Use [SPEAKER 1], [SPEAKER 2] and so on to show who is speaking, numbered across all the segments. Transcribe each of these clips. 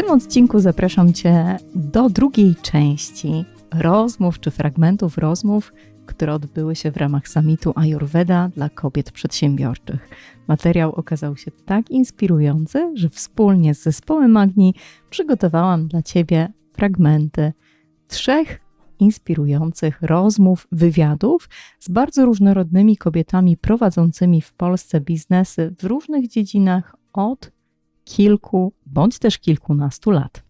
[SPEAKER 1] tym odcinku zapraszam Cię do drugiej części rozmów czy fragmentów rozmów, które odbyły się w ramach samitu Ayurveda dla kobiet przedsiębiorczych. Materiał okazał się tak inspirujący, że wspólnie z zespołem Magni przygotowałam dla Ciebie fragmenty trzech inspirujących rozmów, wywiadów z bardzo różnorodnymi kobietami prowadzącymi w Polsce biznesy w różnych dziedzinach od kilku bądź też kilkunastu lat.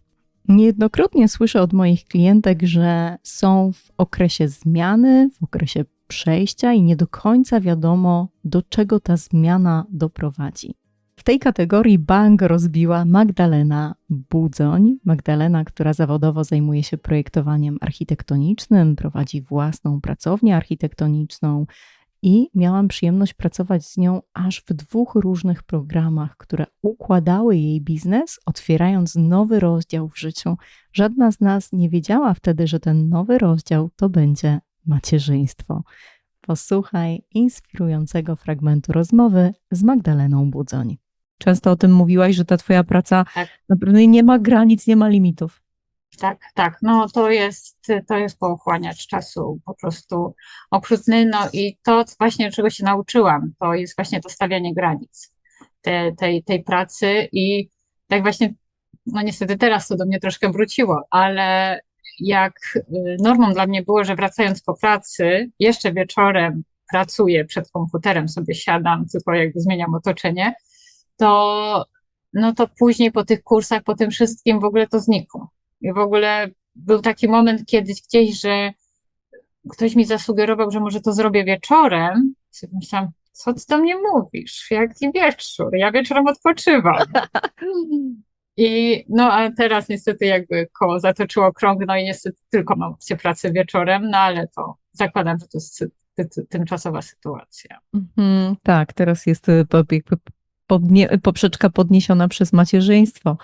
[SPEAKER 1] Niejednokrotnie słyszę od moich klientek, że są w okresie zmiany, w okresie przejścia i nie do końca wiadomo, do czego ta zmiana doprowadzi. W tej kategorii bank rozbiła Magdalena Budzoń. Magdalena, która zawodowo zajmuje się projektowaniem architektonicznym, prowadzi własną pracownię architektoniczną, i miałam przyjemność pracować z nią aż w dwóch różnych programach, które układały jej biznes, otwierając nowy rozdział w życiu. Żadna z nas nie wiedziała wtedy, że ten nowy rozdział to będzie macierzyństwo. Posłuchaj inspirującego fragmentu rozmowy z Magdaleną Budzoń. Często o tym mówiłaś, że ta twoja praca tak. naprawdę nie ma granic, nie ma limitów.
[SPEAKER 2] Tak, tak. No to jest, to jest pochłaniacz czasu po prostu okrutny. No i to właśnie, czego się nauczyłam, to jest właśnie to stawianie granic te, tej, tej pracy i tak właśnie, no niestety teraz to do mnie troszkę wróciło, ale jak y, normą dla mnie było, że wracając po pracy, jeszcze wieczorem pracuję przed komputerem, sobie siadam, tylko jakby zmieniam otoczenie, to no to później po tych kursach, po tym wszystkim w ogóle to znikło. W ogóle był taki moment kiedyś gdzieś, że ktoś mi zasugerował, że może to zrobię wieczorem. Sobie myślałam, co ty do mnie mówisz? Jaki wieczór? Ja wieczorem odpoczywam. I no, a teraz niestety jakby koło zatoczyło krąg, no i niestety tylko mam opcję pracy wieczorem, no ale to zakładam, że to jest tymczasowa sytuacja.
[SPEAKER 1] Mm, tak, teraz jest y, poprzeczka podniesiona przez macierzyństwo.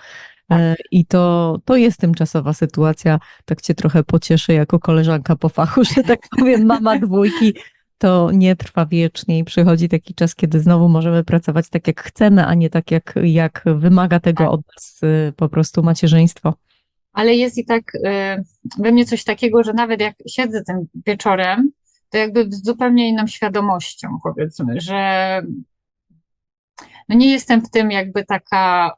[SPEAKER 1] Tak. E, I to, to jest tymczasowa sytuacja. Tak cię trochę pocieszę jako koleżanka po fachu, że tak powiem, mama dwójki. To nie trwa wiecznie i przychodzi taki czas, kiedy znowu możemy pracować tak, jak chcemy, a nie tak, jak, jak wymaga tego tak. od nas y, po prostu macierzyństwo.
[SPEAKER 2] Ale jest i tak y, we mnie coś takiego, że nawet jak siedzę tym wieczorem, to jakby z zupełnie inną świadomością, powiedzmy, że no nie jestem w tym jakby taka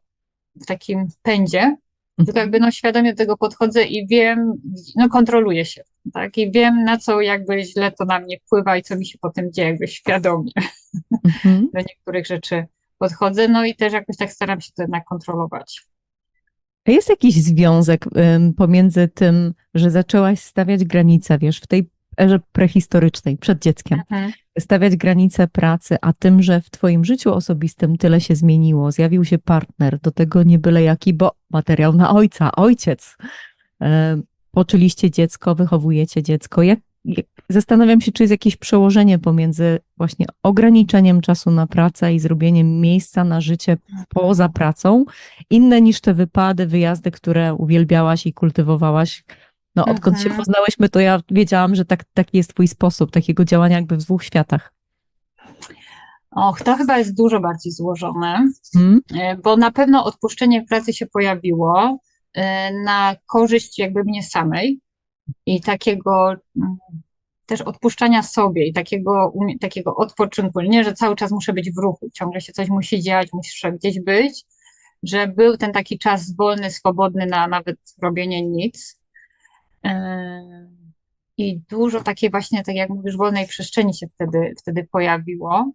[SPEAKER 2] w takim pędzie, mhm. tylko jakby no świadomie do tego podchodzę i wiem, no kontroluję się, tak, i wiem na co jakby źle to na mnie wpływa i co mi się potem dzieje, jakby świadomie mhm. do niektórych rzeczy podchodzę, no i też jakoś tak staram się to jednak kontrolować.
[SPEAKER 1] A jest jakiś związek pomiędzy tym, że zaczęłaś stawiać granice, wiesz, w tej erze prehistorycznej, przed dzieckiem, mhm. stawiać granice pracy, a tym, że w Twoim życiu osobistym tyle się zmieniło, zjawił się partner, do tego nie byle jaki, bo materiał na ojca, ojciec. E, poczyliście dziecko, wychowujecie dziecko. Jak, jak, zastanawiam się, czy jest jakieś przełożenie pomiędzy właśnie ograniczeniem czasu na pracę i zrobieniem miejsca na życie poza pracą, inne niż te wypady, wyjazdy, które uwielbiałaś i kultywowałaś no, odkąd mhm. się poznałyśmy, to ja wiedziałam, że tak, taki jest twój sposób takiego działania jakby w dwóch światach.
[SPEAKER 2] Och, to chyba jest dużo bardziej złożone, hmm? bo na pewno odpuszczenie pracy się pojawiło e, na korzyść jakby mnie samej i takiego mm, też odpuszczania sobie i takiego, takiego odpoczynku. Nie, że cały czas muszę być w ruchu, ciągle się coś musi dziać, muszę gdzieś być, że był ten taki czas wolny, swobodny na nawet robienie nic. I dużo takiej właśnie, tak jak mówisz, wolnej przestrzeni się wtedy, wtedy pojawiło.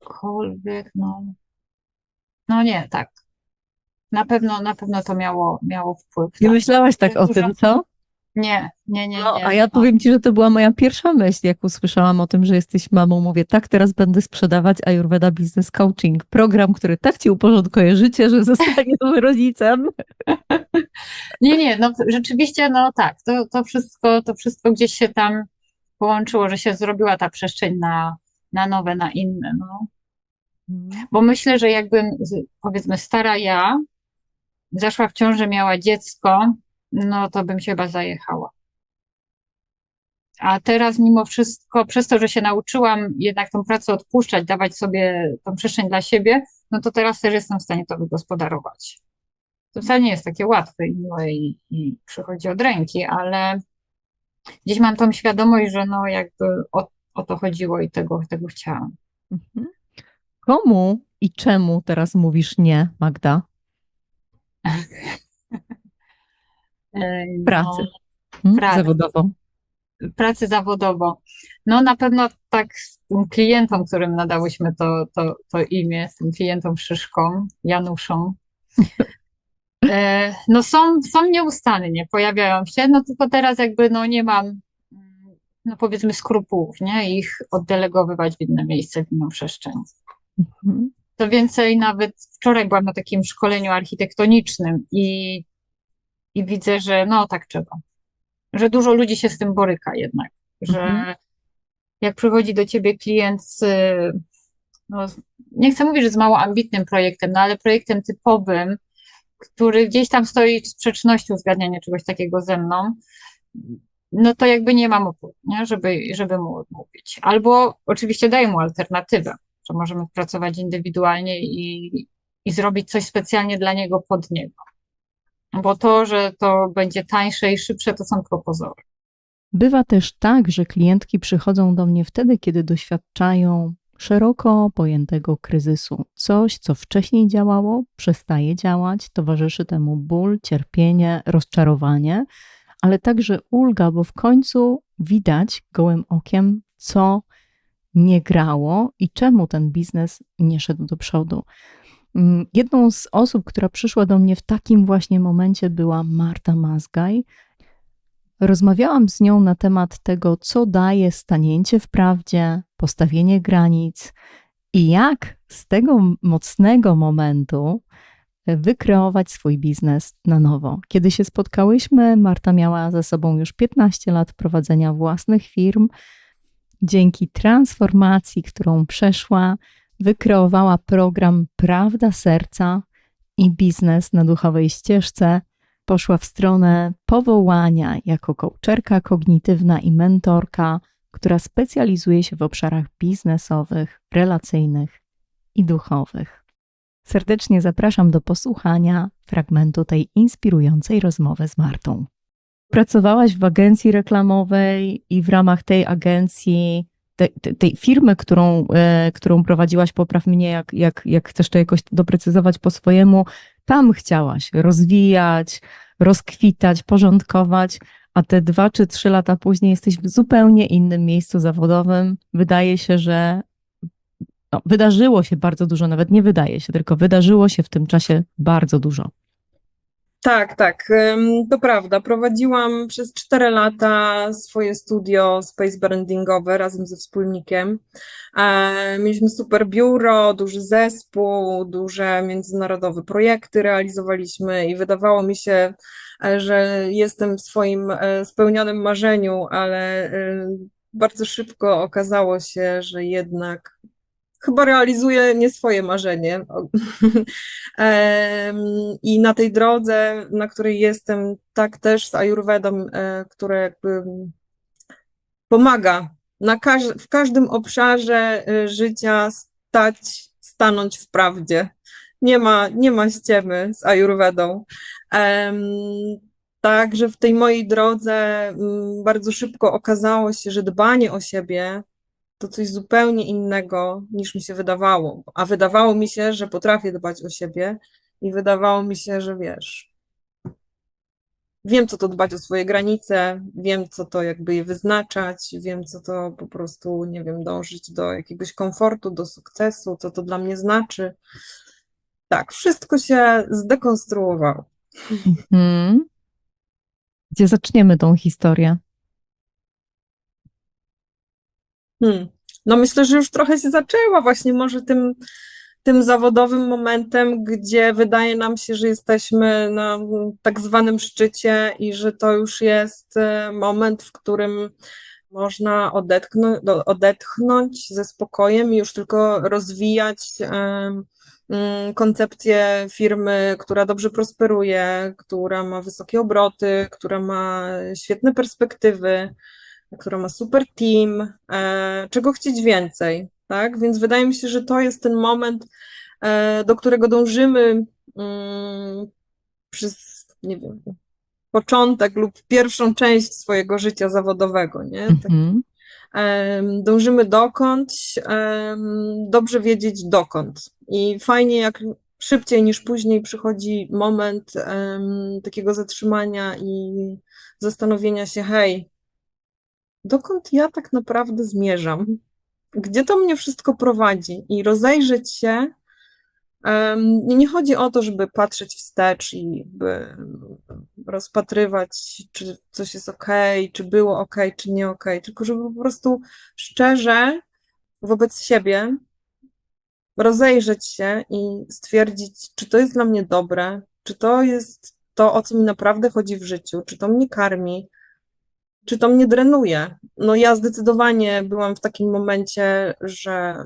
[SPEAKER 2] Aczkolwiek, no, no nie, tak. Na pewno, na pewno to miało, miało wpływ.
[SPEAKER 1] Nie tak. myślałaś tak o tym, co?
[SPEAKER 2] Nie, nie, nie,
[SPEAKER 1] no,
[SPEAKER 2] nie.
[SPEAKER 1] A ja powiem Ci, że to była moja pierwsza myśl, jak usłyszałam o tym, że jesteś mamą. Mówię, tak, teraz będę sprzedawać Ayurveda Business Coaching. Program, który tak Ci uporządkuje życie, że zostaniesz rodzicem.
[SPEAKER 2] Nie, nie, no rzeczywiście, no tak, to, to, wszystko, to wszystko gdzieś się tam połączyło, że się zrobiła ta przestrzeń na, na nowe, na inne, no. Mhm. Bo myślę, że jakbym, powiedzmy, stara ja zaszła w ciążę, miała dziecko, no to bym się chyba zajechała. A teraz mimo wszystko, przez to, że się nauczyłam jednak tą pracę odpuszczać, dawać sobie tą przestrzeń dla siebie, no to teraz też jestem w stanie to wygospodarować. To wcale nie jest takie łatwe i miłe i, i przychodzi od ręki, ale gdzieś mam tą świadomość, że no jakby o, o to chodziło i tego, tego chciałam.
[SPEAKER 1] Mhm. Komu i czemu teraz mówisz nie, Magda?
[SPEAKER 2] E,
[SPEAKER 1] Pracy.
[SPEAKER 2] No,
[SPEAKER 1] Hmm?
[SPEAKER 2] Pracy.
[SPEAKER 1] Zawodowo.
[SPEAKER 2] pracę zawodowo. No na pewno tak z tym klientom, którym nadałyśmy to, to, to imię, z tym klientem Szyszką, Januszą, e, no są, są nieustannie, pojawiają się, no tylko teraz jakby no nie mam, no powiedzmy skrupułów, nie, ich oddelegowywać w inne miejsce, w inną przestrzeń.
[SPEAKER 1] Mhm.
[SPEAKER 2] To więcej, nawet wczoraj byłam na takim szkoleniu architektonicznym i, i widzę, że no tak trzeba. Że dużo ludzi się z tym boryka jednak, że
[SPEAKER 1] Mhm.
[SPEAKER 2] jak przychodzi do ciebie klient z, no, nie chcę mówić, że z mało ambitnym projektem, no ale projektem typowym, który gdzieś tam stoi w sprzeczności uzgadniania czegoś takiego ze mną, no to jakby nie mam opór, nie? Żeby, żeby mu odmówić. Albo oczywiście daję mu alternatywę, że możemy pracować indywidualnie i, i zrobić coś specjalnie dla niego pod niego. Bo to, że to będzie tańsze i szybsze, to są tylko pozory.
[SPEAKER 1] Bywa też tak, że klientki przychodzą do mnie wtedy, kiedy doświadczają szeroko pojętego kryzysu. Coś, co wcześniej działało, przestaje działać, towarzyszy temu ból, cierpienie, rozczarowanie, ale także ulga, bo w końcu widać gołym okiem, co nie grało i czemu ten biznes nie szedł do przodu. Mm, Jedną z osób, która przyszła do mnie w takim właśnie momencie była Marta Mazgaj. Rozmawiałam z nią na temat tego, co daje stanięcie w prawdzie, postawienie granic i jak z tego mocnego momentu wykreować swój biznes na nowo. Kiedy się spotkałyśmy, Marta miała ze sobą już 15 lat prowadzenia własnych firm. Dzięki transformacji, którą przeszła, wykreowała program Prawda Serca i biznes na duchowej ścieżce. Poszła w stronę powołania jako coacherka kognitywna i mentorka, która specjalizuje się w obszarach biznesowych, relacyjnych i duchowych. Serdecznie zapraszam do posłuchania fragmentu tej inspirującej rozmowy z Martą. Pracowałaś w agencji reklamowej i w ramach tej agencji, tej, tej, tej firmy, którą, e, którą prowadziłaś, popraw mnie, jak, jak, jak chcesz to jakoś doprecyzować po swojemu, tam chciałaś rozwijać, rozkwitać, porządkować, a te dwa czy trzy lata później jesteś w zupełnie innym miejscu zawodowym. Wydaje się, że no, wydarzyło się bardzo dużo, nawet nie wydaje się, tylko wydarzyło się w tym czasie bardzo dużo.
[SPEAKER 3] Tak, tak, to prawda. Prowadziłam przez 4 lata swoje studio space brandingowe razem ze wspólnikiem. E, Mieliśmy super biuro, duży zespół, duże międzynarodowe projekty realizowaliśmy i wydawało mi się, e, że jestem w swoim e, spełnionym marzeniu, ale bardzo szybko okazało się, że jednak chyba realizuję nie swoje marzenie. I na tej drodze, na której jestem, tak też z Ayurvedą, e, które jakby pomaga na każ w każdym obszarze e, życia stać, stanąć w prawdzie. Nie ma, nie ma ściemy z Ayurvedą. Także w tej mojej drodze mm, bardzo szybko okazało się, że dbanie o siebie to coś zupełnie innego niż mi się wydawało. A wydawało mi się, że potrafię dbać o siebie i wydawało mi się, że wiesz, wiem, co to dbać o swoje granice, wiem, co to jakby je wyznaczać, wiem, co to po prostu, nie wiem, dążyć do jakiegoś komfortu, do sukcesu, co to dla mnie znaczy. Tak, wszystko się zdekonstruowało.
[SPEAKER 1] Hmm. Gdzie zaczniemy tą historię?
[SPEAKER 3] Hmm. No myślę, że już trochę się zaczęła właśnie może tym, tym zawodowym momentem, gdzie wydaje nam się, że jesteśmy na tak zwanym szczycie i że to już jest e, moment, w którym można odetchnąć, odetchnąć ze spokojem i już tylko rozwijać em, mm, koncepcję firmy, która dobrze prosperuje, która ma wysokie obroty, która ma świetne perspektywy która ma super team, e, czego chcieć więcej, tak? Więc wydaje mi się, że to jest ten moment, e, do którego dążymy mm, przez, nie wiem, początek lub pierwszą część swojego życia zawodowego, nie? Tak,
[SPEAKER 1] Mhm.
[SPEAKER 3] em, dążymy dokąd, em, dobrze wiedzieć dokąd. I fajnie, jak szybciej niż później przychodzi moment takiego zatrzymania i zastanowienia się, hej, dokąd ja tak naprawdę zmierzam? Gdzie to mnie wszystko prowadzi? I rozejrzeć się. Nie chodzi o to, żeby patrzeć wstecz i by rozpatrywać, czy coś jest ok, czy było ok, czy nie ok, tylko żeby po prostu szczerze wobec siebie rozejrzeć się i stwierdzić, czy to jest dla mnie dobre, czy to jest to, o co mi naprawdę chodzi w życiu, czy to mnie karmi, czy to mnie drenuje. No ja zdecydowanie byłam w takim momencie, że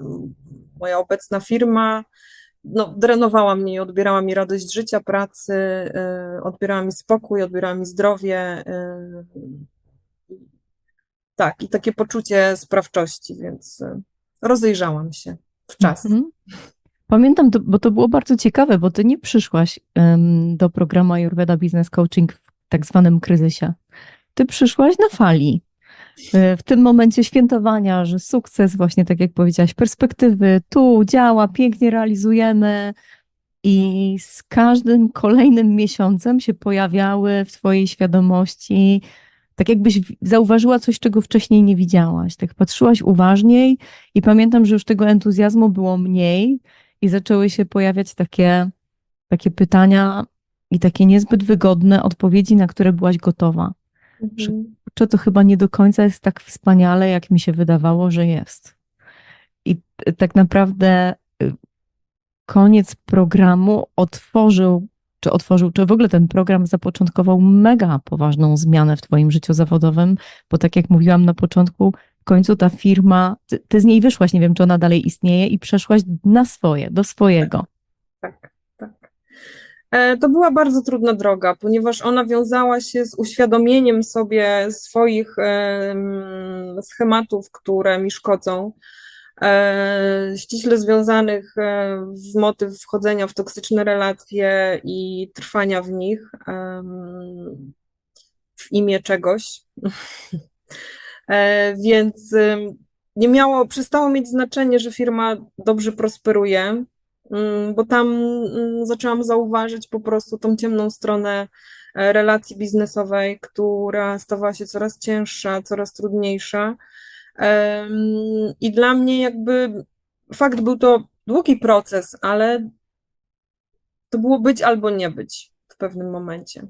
[SPEAKER 3] moja obecna firma no, drenowała mnie i odbierała mi radość życia, pracy, y, odbierała mi spokój, odbierała mi zdrowie. y, Tak, i takie poczucie sprawczości, więc y, rozejrzałam się w czas.
[SPEAKER 1] Mhm. Pamiętam, to, bo to było bardzo ciekawe, bo ty nie przyszłaś do programu Ayurveda Business Coaching w tak zwanym kryzysie. Ty przyszłaś na fali. E, W tym momencie świętowania, że sukces, właśnie tak jak powiedziałaś, perspektywy, tu działa, pięknie realizujemy. I z każdym kolejnym miesiącem się pojawiały w twojej świadomości, tak jakbyś zauważyła coś, czego wcześniej nie widziałaś. Tak patrzyłaś uważniej i pamiętam, że już tego entuzjazmu było mniej i zaczęły się pojawiać takie, takie pytania i takie niezbyt wygodne odpowiedzi, na które byłaś gotowa.
[SPEAKER 3] Mhm.
[SPEAKER 1] To chyba nie do końca jest tak wspaniale, jak mi się wydawało, że jest. I tak naprawdę y, koniec programu otworzył, czy otworzył, czy w ogóle ten program zapoczątkował mega poważną zmianę w Twoim życiu zawodowym, bo tak jak mówiłam na początku, w końcu ta firma, ty, ty z niej wyszłaś, nie wiem, czy ona dalej istnieje, i przeszłaś na swoje, do swojego.
[SPEAKER 3] E, To była bardzo trudna droga, ponieważ ona wiązała się z uświadomieniem sobie swoich em, schematów, które mi szkodzą, e, ściśle związanych e, w motyw wchodzenia w toksyczne relacje i trwania w nich w imię czegoś. E, Więc nie miało, przestało mieć znaczenie, że firma dobrze prosperuje, bo tam mm, zaczęłam zauważyć po prostu tą ciemną stronę e, relacji biznesowej, która stawała się coraz cięższa, coraz trudniejsza. I dla mnie jakby fakt był to długi proces, ale to było być albo nie być w pewnym momencie.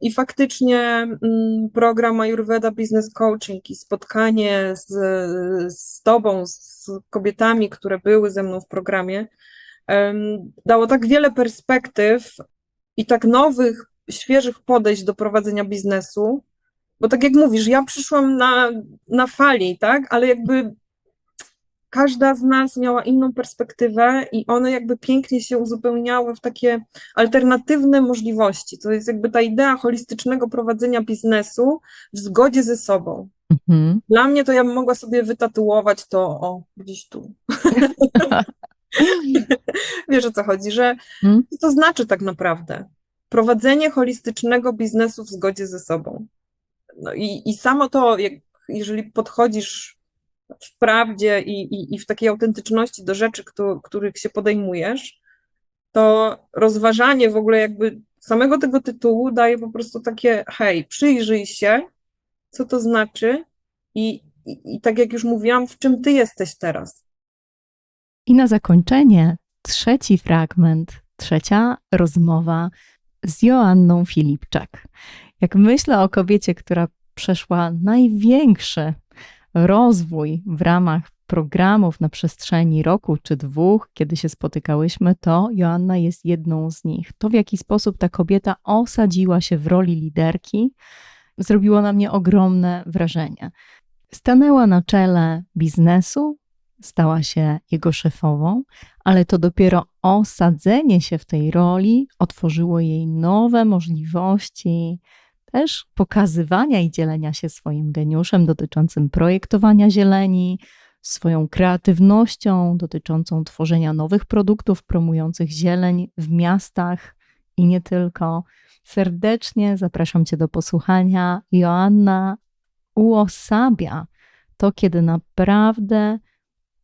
[SPEAKER 3] I faktycznie mm, program Ayurveda Business Coaching i spotkanie z, z Tobą, z kobietami, które były ze mną w programie, dało tak wiele perspektyw i tak nowych, świeżych podejść do prowadzenia biznesu, bo tak jak mówisz, ja przyszłam na, na fali, tak, ale jakby każda z nas miała inną perspektywę i one jakby pięknie się uzupełniały w takie alternatywne możliwości. To jest jakby ta idea holistycznego prowadzenia biznesu w zgodzie ze sobą.
[SPEAKER 1] Mhm.
[SPEAKER 3] Dla mnie to ja bym mogła sobie wytatuować to, o, gdzieś tu. Wiesz o co chodzi, że
[SPEAKER 1] Mhm.
[SPEAKER 3] co to znaczy tak naprawdę? Prowadzenie holistycznego biznesu w zgodzie ze sobą. No i, i samo to, jak, jeżeli podchodzisz w prawdzie i, i, i w takiej autentyczności do rzeczy, któ- których się podejmujesz, to rozważanie w ogóle jakby samego tego tytułu daje po prostu takie, hej, przyjrzyj się, co to znaczy i, i, i tak jak już mówiłam, w czym ty jesteś teraz.
[SPEAKER 1] I na zakończenie trzeci fragment, trzecia rozmowa z Joanną Filipczak. Jak myślę o kobiecie, która przeszła największy rozwój w ramach programów na przestrzeni roku czy dwóch, kiedy się spotykałyśmy, to Joanna jest jedną z nich. To, w jaki sposób ta kobieta osadziła się w roli liderki, zrobiło na mnie ogromne wrażenie. Stanęła na czele biznesu, stała się jego szefową, ale to dopiero osadzenie się w tej roli otworzyło jej nowe możliwości też pokazywania i dzielenia się swoim geniuszem dotyczącym projektowania zieleni, swoją kreatywnością dotyczącą tworzenia nowych produktów promujących zieleń w miastach i nie tylko. Serdecznie zapraszam Cię do posłuchania. Joanna uosabia to, kiedy naprawdę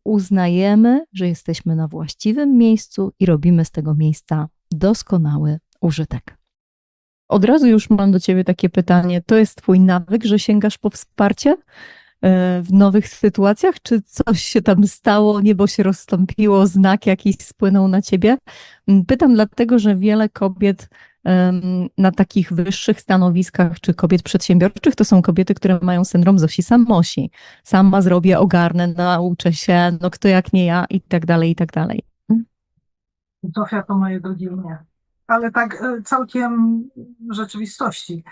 [SPEAKER 1] uznajemy, że jesteśmy na właściwym miejscu i robimy z tego miejsca doskonały użytek. Od razu już mam do Ciebie takie pytanie. To jest Twój nawyk, że sięgasz po wsparcie e, w nowych sytuacjach? Czy coś się tam stało, niebo się rozstąpiło, znak jakiś spłynął na Ciebie? Pytam dlatego, że wiele kobiet na takich wyższych stanowiskach, czy kobiet przedsiębiorczych, to są kobiety, które mają syndrom Zosi Samosi. Sama zrobię, ogarnę, nauczę się, no kto jak nie ja i tak dalej, i tak dalej.
[SPEAKER 4] Zofia to moje drugie imię. Ale tak e, całkiem rzeczywistości.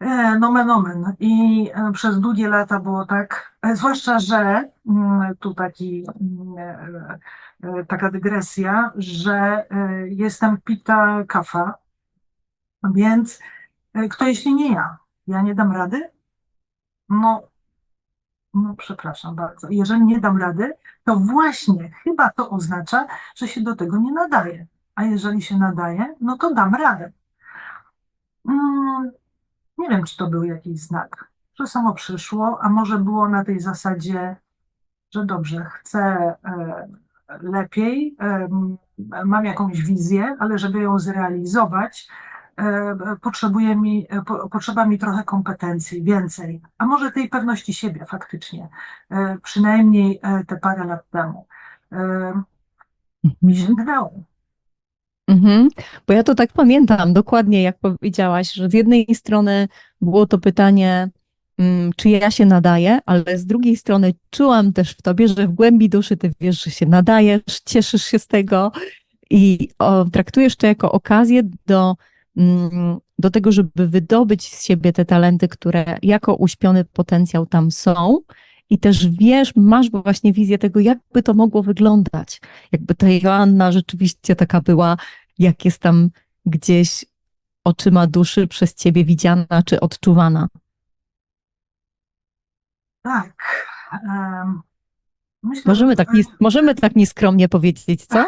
[SPEAKER 4] E, Nomen omen. I e, przez długie lata było tak, zwłaszcza, że mm, tu taki, mm, taka dygresja, że jestem pita kafa, więc e, kto jeśli nie ja? Ja nie dam rady? No, no przepraszam bardzo. Jeżeli nie dam rady, to właśnie chyba to oznacza, że się do tego nie nadaje. A jeżeli się nadaje, no to dam radę. Mm, nie wiem, czy to był jakiś znak, że samo przyszło, a może było na tej zasadzie, że dobrze, chcę e, lepiej, mam jakąś wizję, ale żeby ją zrealizować, potrzebuje mi, e, po, potrzeba mi trochę kompetencji, więcej, a może tej pewności siebie faktycznie, e, przynajmniej e, te parę lat temu. E, Mi sięgnęło.
[SPEAKER 1] Mhm. Bo ja to tak pamiętam dokładnie, jak powiedziałaś, że z jednej strony było to pytanie, mm, czy ja się nadaję, ale z drugiej strony czułam też w tobie, że w głębi duszy ty wiesz, że się nadajesz, cieszysz się z tego i o, traktujesz to jako okazję do, do tego, żeby wydobyć z siebie te talenty, które jako uśpiony potencjał tam są. I też wiesz, masz właśnie wizję tego, jakby to mogło wyglądać. Jakby ta Joanna rzeczywiście taka była, jak jest tam gdzieś oczyma duszy przez ciebie widziana czy odczuwana.
[SPEAKER 4] Tak. Myślę,
[SPEAKER 1] Możemy
[SPEAKER 4] że-
[SPEAKER 1] tak, nie, możemy tak nieskromnie powiedzieć, co?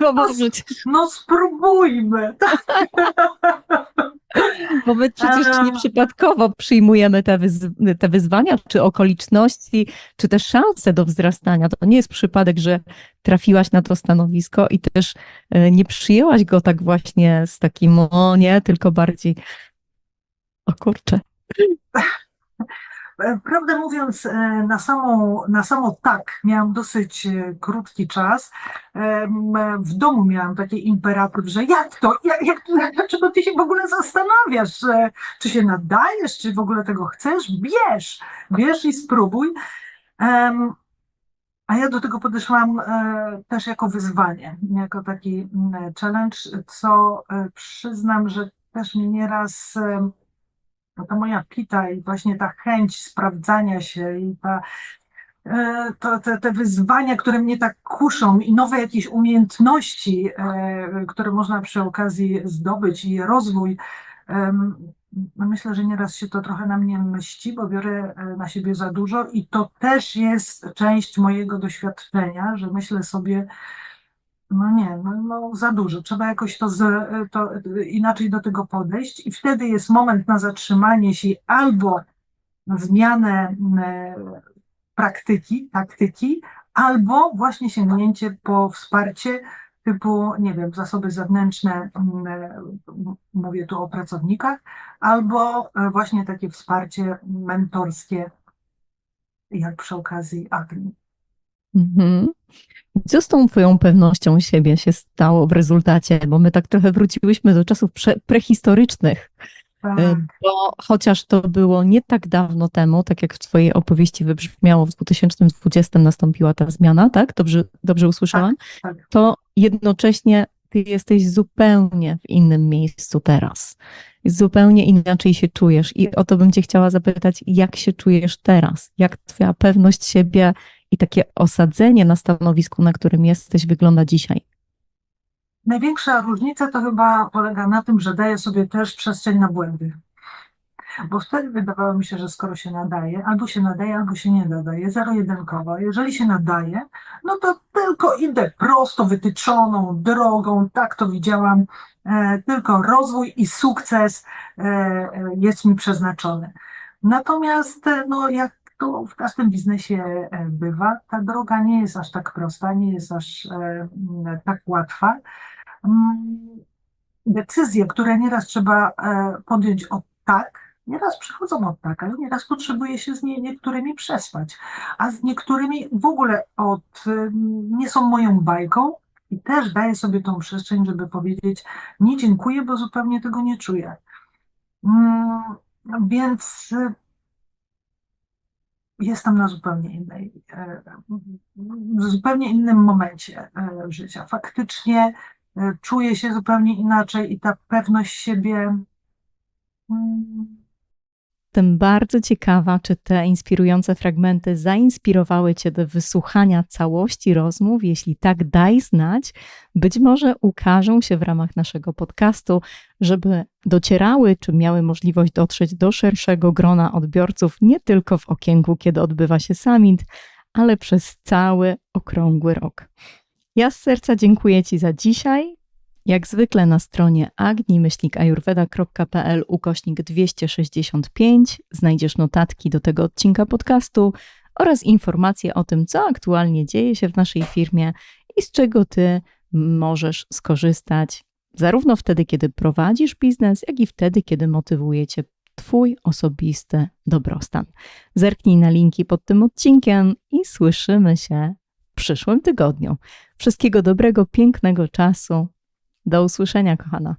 [SPEAKER 1] Bo, bo,
[SPEAKER 4] No spróbujmy. Tak.
[SPEAKER 1] bo my przecież nieprzypadkowo przyjmujemy te, wyz, te wyzwania, czy okoliczności, czy też szanse do wzrastania. To nie jest przypadek, że trafiłaś na to stanowisko i też e, nie przyjęłaś go tak właśnie z takim, o nie, tylko bardziej, o kurczę.
[SPEAKER 4] E, Prawdę mówiąc, e, na samą, na samo tak miałam dosyć e, krótki czas. W domu miałam taki imperatyw, że jak to, jak, jak, dlaczego ty się w ogóle zastanawiasz, czy się nadajesz, czy w ogóle tego chcesz? Bierz, bierz i spróbuj. A ja do tego podeszłam też jako wyzwanie, jako taki mm, challenge, co przyznam, że też mnie nieraz no ta moja pita i właśnie ta chęć sprawdzania się i ta, e, to, te, te wyzwania, które mnie tak kuszą i nowe jakieś umiejętności, e, które można przy okazji zdobyć i rozwój. no Myślę, że nieraz się to trochę na mnie mści, bo biorę e, na siebie za dużo i to też jest część mojego doświadczenia, że myślę sobie, no nie, no, no za dużo. Trzeba jakoś to, z, to inaczej do tego podejść i wtedy jest moment na zatrzymanie się albo zmianę e, praktyki, taktyki, albo właśnie sięgnięcie po wsparcie typu, nie wiem, zasoby zewnętrzne, m, e, mówię tu o pracownikach, albo e, właśnie takie wsparcie mentorskie, jak przy okazji Agni.
[SPEAKER 1] Mhm. Co z tą twoją pewnością siebie się stało w rezultacie? Bo my tak trochę wróciłyśmy do czasów prze, prehistorycznych,
[SPEAKER 4] Tak.
[SPEAKER 1] bo chociaż to było nie tak dawno temu, tak jak w twojej opowieści wybrzmiało, w 2020 nastąpiła ta zmiana, tak? Dobrze, dobrze usłyszałam?
[SPEAKER 4] tak.
[SPEAKER 1] To jednocześnie ty jesteś zupełnie w innym miejscu teraz. Zupełnie inaczej się czujesz i o to bym cię chciała zapytać, jak się czujesz teraz? Jak twoja pewność siebie i takie osadzenie na stanowisku, na którym jesteś, wygląda dzisiaj?
[SPEAKER 4] Największa różnica to chyba polega na tym, że daję sobie też przestrzeń na błędy. bo wtedy wydawało mi się, że skoro się nadaje, albo się nadaje, albo się nie nadaje, zero-jedynkowo. Jeżeli się nadaje, no to tylko idę prosto, wytyczoną drogą, tak to widziałam, e, tylko rozwój i sukces e, e, jest mi przeznaczony. Natomiast, e, no, jak to w każdym biznesie e, bywa, ta droga nie jest aż tak prosta, nie jest aż e, tak łatwa. Mm, Decyzje, które nieraz trzeba e, podjąć od tak, nieraz przychodzą od tak, ale nieraz potrzebuje się z nie, niektórymi przespać, a z niektórymi w ogóle od, em, nie są moją bajką i też daję sobie tą przestrzeń, żeby powiedzieć nie dziękuję, bo zupełnie tego nie czuję. Mm, Więc e, jestem na zupełnie innej, e, w zupełnie innym momencie e, życia. Faktycznie e, czuję się zupełnie inaczej i ta pewność siebie.
[SPEAKER 1] Jestem bardzo ciekawa, czy te inspirujące fragmenty zainspirowały Cię do wysłuchania całości rozmów. Jeśli tak, daj znać. Być może ukażą się w ramach naszego podcastu, żeby docierały, czy miały możliwość dotrzeć do szerszego grona odbiorców, nie tylko w okienku, kiedy odbywa się summit, ale przez cały okrągły rok. Ja z serca dziękuję Ci za dzisiaj. Jak zwykle na stronie agni-ayurveda.pl ukośnik 265 znajdziesz notatki do tego odcinka podcastu oraz informacje o tym, co aktualnie dzieje się w naszej firmie i z czego Ty możesz skorzystać, zarówno wtedy, kiedy prowadzisz biznes, jak i wtedy, kiedy motywuje Cię Twój osobisty dobrostan. Zerknij na linki pod tym odcinkiem i słyszymy się w przyszłym tygodniu. Wszystkiego dobrego, pięknego czasu. Do usłyszenia, kochana.